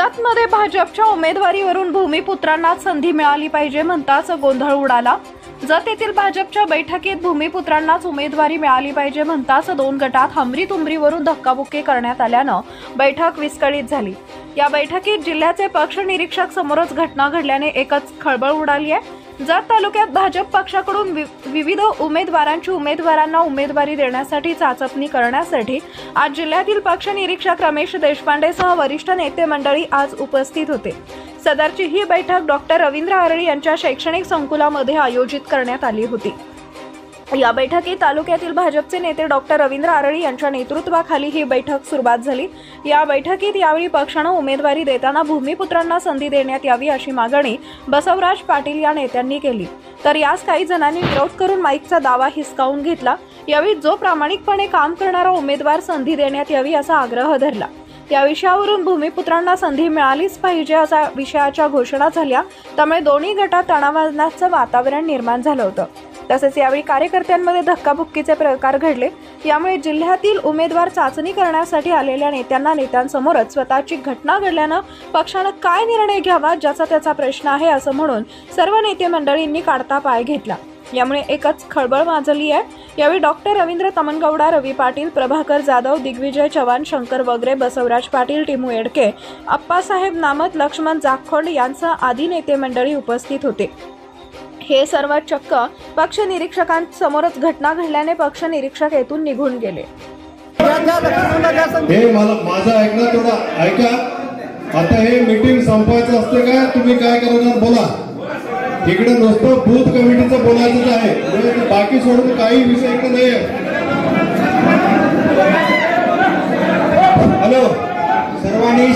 गुजरातमध्ये भाजपच्या उमेदवारीवरून भूमिपुत्रांना संधी मिळाली पाहिजे म्हणताच गोंधळ उडाला. जत येथील भाजपच्या बैठकीत भूमिपुत्रांनाच उमेदवारी मिळाली पाहिजे म्हणताच दोन गटात हमरी तुमरीवरून धक्काबुक्की करण्यात आल्यानं बैठक विस्कळीत झाली. या बैठकीत जिल्ह्याचे पक्ष निरीक्षक समोरच घटना घडल्याने एकच खळबळ उडाली आहे. जत तालुक्यात भाजप पक्षाकडून वि- विविध उमेदवारांची उमेदवारांना उमेदवारी देण्यासाठी चाचपणी करण्यासाठी आज जिल्ह्यातील पक्ष निरीक्षक रमेश देशपांडेसह वरिष्ठ नेते मंडळी आज उपस्थित होते. सदरची ही बैठक डॉक्टर रवींद्र आरळी यांच्या शैक्षणिक संकुलामध्ये आयोजित करण्यात आली होती. या बैठकीत तालुक्यातील भाजपचे नेते डॉक्टर रवींद्र आरळी यांच्या नेतृत्वाखाली ही बैठक सुरुवात झाली. या बैठकीत यावेळी पक्षानं उमेदवारी देताना भूमिपुत्रांना संधी देण्यात यावी अशी मागणी बसवराज पाटील या नेत्यांनी केली. तर यास काही जणांनी विरोध करून माईकचा दावा हिसकावून घेतला. यावेळी जो प्रामाणिकपणे काम करणारा उमेदवार संधी देण्यात यावी असा आग्रह धरला. या विषयावरून भूमिपुत्रांना संधी मिळालीच पाहिजे असा विषयाच्या घोषणा झाल्या. त्यामुळे दोन्ही गटात तणावाचं वातावरण निर्माण झालं होतं. तसेच यावेळी कार्यकर्त्यांमध्ये धक्काबुक्कीचे प्रकार घडले. यामुळे जिल्ह्यातील उमेदवार चाचणी करण्यासाठी आलेल्या नेत्यांना नेत्यांसमोरच स्वतःची घटना घडल्यानं पक्षानं काय निर्णय घ्यावा ज्याचा त्याचा प्रश्न आहे असं म्हणून सर्व नेते मंडळींनी काढता पाय घेतला. यामुळे एकच खळबळ माजली आहे. यावेळी डॉक्टर रवींद्र तमनगौडा रवी पाटील प्रभाकर जाधव दिग्विजय चव्हाण शंकर वगरे बसवराज पाटील टिमू एडके अप्पासाहेब नामत लक्ष्मण जाखोंड यांसह आदी नेते मंडळी उपस्थित होते. हे सर्व चक्क पक्ष निरीक्षकांसमोरच घटना घडल्याने पक्ष निरीक्षक येथून निघून गेले. हे मला माझं ऐकणं तेवढं ऐका. आता हे मीटिंग संपवायचं असते का तुम्ही काय करणार? बोला. इकडे नुसतं बूथ कमिटीचं बोलायचं आहे. म्हणजे बाकी सोडून काही विषय इकडे नाही हॅलो सर्वांनी